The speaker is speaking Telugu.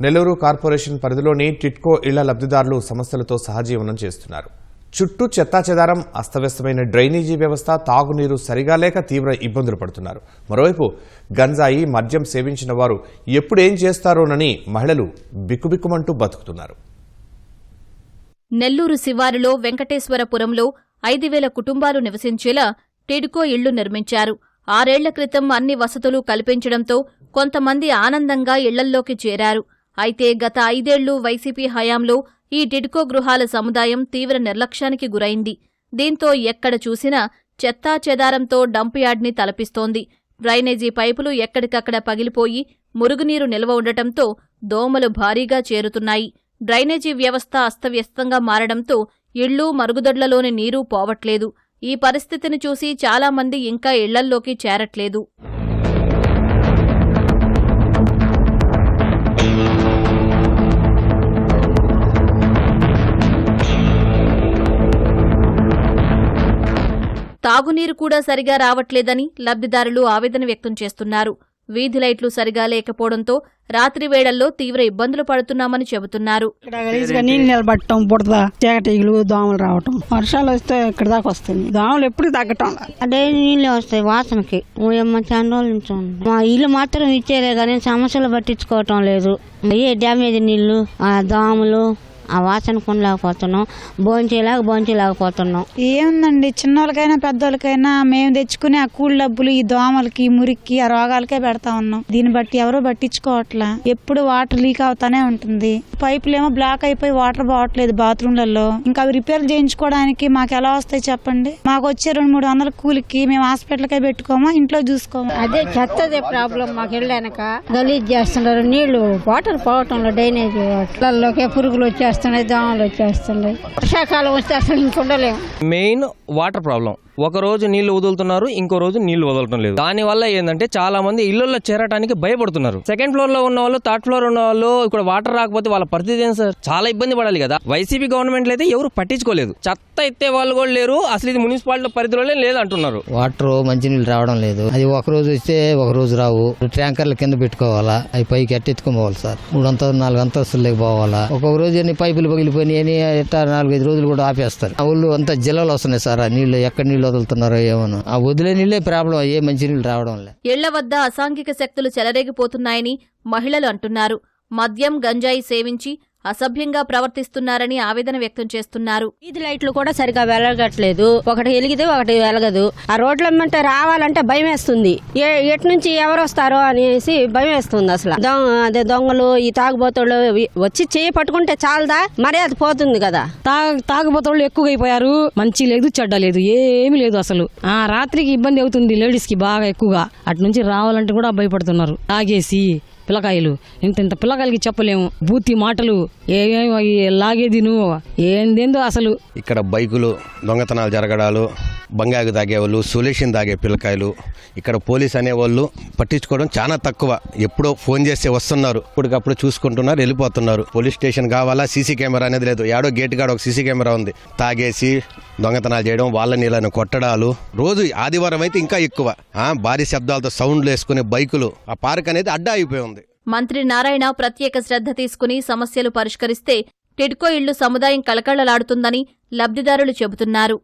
నెల్లూరు కార్పొరేషన్ పరిధిలోని టిట్కో ఇళ్ళ లబ్ధిదారులు సమస్యలతో సహజీవనం చేస్తున్నారు. చుట్టూ చెత్తాచెదారం అస్తవ్యస్తమైన డ్రైనేజీ వ్యవస్థ తాగునీరు సరిగా లేక తీవ్ర ఇబ్బందులు పడుతున్నారు. మరోవైపు గంజాయి మద్యం సేవించిన వారు ఎప్పుడేం చేస్తారోనని మహిళలు బిక్కుబిక్కుమంటూ బతుకుతున్నారు. నెల్లూరు శివారులో వెంకటేశ్వరపురంలో ఐదు వేల కుటుంబాలు నివసించేలా టిడ్కో ఇళ్ళు నిర్మించారు. ఆరేళ్ళ క్రితం అన్ని వసతులు కల్పించడంతో కొంతమంది ఆనందంగా ఇళ్ళల్లోకి చేరారు. అయితే గత ఐదేళ్ళు వైసీపీ హయాంలో ఈ టిడ్కో గృహాల సముదాయం తీవ్ర నిర్లక్ష్యానికి గురైంది. దీంతో ఎక్కడ చూసినా చెత్తా చెదారంతో డంప్ యార్డ్ని తలపిస్తోంది. డ్రైనేజీ పైపులు ఎక్కడికక్కడ పగిలిపోయి మురుగునీరు నిల్వ ఉండటంతో దోమలు భారీగా చేరుతున్నాయి. డ్రైనేజీ వ్యవస్థ అస్తవ్యస్తంగా మారడంతో ఇళ్ళు మరుగుదొడ్లలోని నీరు పోవట్లేదు. ఈ పరిస్థితిని చూసి చాలామంది ఇంకా ఇళ్ళల్లోకి చేరట్లేదు. తాగునీరు కూడా సరిగా రావట్లేదని లబ్ధిదారులు ఆవేదన వ్యక్తం చేస్తున్నారు. వీధి లైట్లు సరిగా లేకపోవడంతో రాత్రి వేళల్లో తీవ్ర ఇబ్బందులు పడుతున్నామని చెబుతున్నారు. నీళ్ళు నిలబట్టడం బుడద చీకటీగలు దోమలు రావటం. వర్షాలు వస్తే ఇక్కడ దాకా వస్తుంది దోమలు ఎప్పుడు తగ్గటం. అదే నీళ్ళే వస్తాయి వాసనకి. చాలా రోజుల నుంచి. మా ఇల్లు మాత్రం ఇచ్చేలే కానీ సమస్యలు పట్టించుకోవటం లేదు. ఏ డ్యామేజ్ నీళ్ళు ఆ దోమలు ఆ వాసన కొనలేకపోతున్నాం భోంచేలాగా భోంచేలాకపోతున్నాం ఏముందండి? చిన్నోళ్ళకైనా పెద్దోళ్ళకైనా మేము తెచ్చుకునే ఆ కూల్ డబ్బులు ఈ దోమలకి మురికి ఆ రోగాలకే పెడతా ఉన్నాం. దీన్ని బట్టి ఎవరో పట్టించుకోవట్లా. ఎప్పుడు వాటర్ లీక్ అవుతానే ఉంటుంది. పైపులు ఏమో బ్లాక్ అయిపోయి వాటర్ పోవట్లేదు బాత్రూమ్లలో ఇంకా అవి రిపేర్ చేయించుకోవడానికి మాకు ఎలా వస్తాయి చెప్పండి? మాకు వచ్చే రెండు మూడు వందల కూలికి మేము హాస్పిటల్కే పెట్టుకోమా ఇంట్లో చూసుకోమా? అదే చెత్తదే ప్రాబ్లం మాకు వెళ్ళాక గలీజ్ చేస్తున్నారు నీళ్ళు వాటర్ పోవటంలో డ్రైనేజ్ పురుగులు వచ్చేస్తున్నాయి దోమలు వచ్చేస్తున్నాయి వర్షాకాలం వస్తే అసలు ఇంక ఉండలేము. Main water problem. ఒక రోజు నీళ్ళు వదులుతున్నారు ఇంకో రోజు నీళ్ళు వదలటం లేదు. దాని వల్ల ఏంటంటే చాలా మంది ఇళ్ళలో చేరడానికి భయపడుతున్నారు. సెకండ్ ఫ్లోర్లో ఉన్న వాళ్ళు థర్డ్ ఫ్లోర్ ఉన్న వాళ్ళు ఇక్కడ వాటర్ రాకపోతే వాళ్ళ పరిస్థితి ఏం సార్? చాలా ఇబ్బంది పడాలి కదా. వైసీపీ గవర్నమెంట్ అయితే ఎవరు పట్టించుకోలేదు. చెత్త ఎత్తే వాళ్ళు కూడా లేరు. అసలు ఇది మున్సిపాలిటీ పరిధిలోనే లేదు అంటున్నారు వాటర్ మంచినీళ్ళు రావడం లేదు. అది ఒక రోజు వస్తే ఒక రోజు రావు. ట్యాంకర్ల కింద పెట్టుకోవాలా? అవి పైకి ఎట్టెత్తుకోవాలి సార్. మూడు అంతస్తులు నాలుగు అంతస్తులకు పోవాలా ఒక్కొక్క రోజు ఎన్ని పైపులు పగిలిపోయినాయి ఎట్టా నాలుగైదు రోజులు కూడా ఆపేస్తారు. ఆ ఊళ్ళు అంతా జిల్లాలు వస్తున్నాయి సార్. ఆ నీళ్ళు ఎక్కడ నీళ్ళు వదులుతున్నారో ఏమో ఆ వదిలే నీళ్ళే ప్రాబ్లం ఏ మంచినీళ్ళు రావడం లేదు ఇళ్ళ వద్ద అసాంఘిక శక్తులు చెలరేగిపోతున్నాయని మహిళలు అంటున్నారు. మద్యం గంజాయి సేవించి అసభ్యంగా ప్రవర్తిస్తున్నారని ఆవేదన వ్యక్తం చేస్తున్నారు. వీధి లైట్లు కూడా సరిగా వెలగట్లేదు. ఒకటి వెలిగితే ఒకటి వెలగదు. ఆ రోడ్ల వెంట రావాలంటే భయం వేస్తుంది ఏ ఎటు నుంచి ఎవరు వస్తారో అనేసి భయం వేస్తుంది అసలు. దొంగ అదే దొంగలు ఈ తాగుబోతులు వచ్చి చేయి పట్టుకుంటే చాలదా? మరీ అది పోతుంది కదా. తాగ తాగుబోతోళ్ళు ఎక్కువగా అయిపోయారు. మంచి లేదు చెడ్డ లేదు ఏమీ లేదు అసలు. ఆ రాత్రికి ఇబ్బంది అవుతుంది లేడీస్కి బాగా ఎక్కువగా. అటు నుంచి రావాలంటే కూడా భయపడుతున్నారు. తాగేసి పిల్లకాయలు. ఇంత ఇంత పిల్లకాయలకి చెప్పలేము. బూతి మాటలు. ఏమేమి అవి లాగేది నువ్వు? ఏందేందో అసలు? ఇక్కడ బైకులు దొంగతనాలు జరగడాలు బంగాకు తాగేవాళ్ళు సొల్యూషన్ తాగే పిల్లకాయలు ఇక్కడ పోలీస్ అనేవాళ్ళు పట్టించుకోవడం చాలా తక్కువ. ఎప్పుడో ఫోన్ చేస్తే వస్తున్నారు. ఇప్పటికప్పుడు చూసుకుంటున్నారు వెళ్ళిపోతున్నారు. పోలీస్ స్టేషన్ కావాలా? సీసీ కెమెరా అనేది లేదు. ఏడో గేట్ కాడ ఒక సీసీ కెమెరా ఉంది. తాగేసి దొంగతనాలు చేయడం వాళ్ళ నీళ్ళని కొట్టడాలు. రోజు ఆదివారం అయితే ఇంకా ఎక్కువ. భారీ శబ్దాలతో సౌండ్లు వేసుకునే బైకులు. ఆ పార్క్ అనేది అడ్డా అయిపోయి ఉంది. మంత్రి నారాయణ ప్రత్యేక శ్రద్ధ తీసుకుని సమస్యలు పరిష్కరిస్తే టిడ్కో ఇళ్ళు సముదాయం కళకళలాడుతుందని లబ్ధిదారులు చెబుతున్నారు.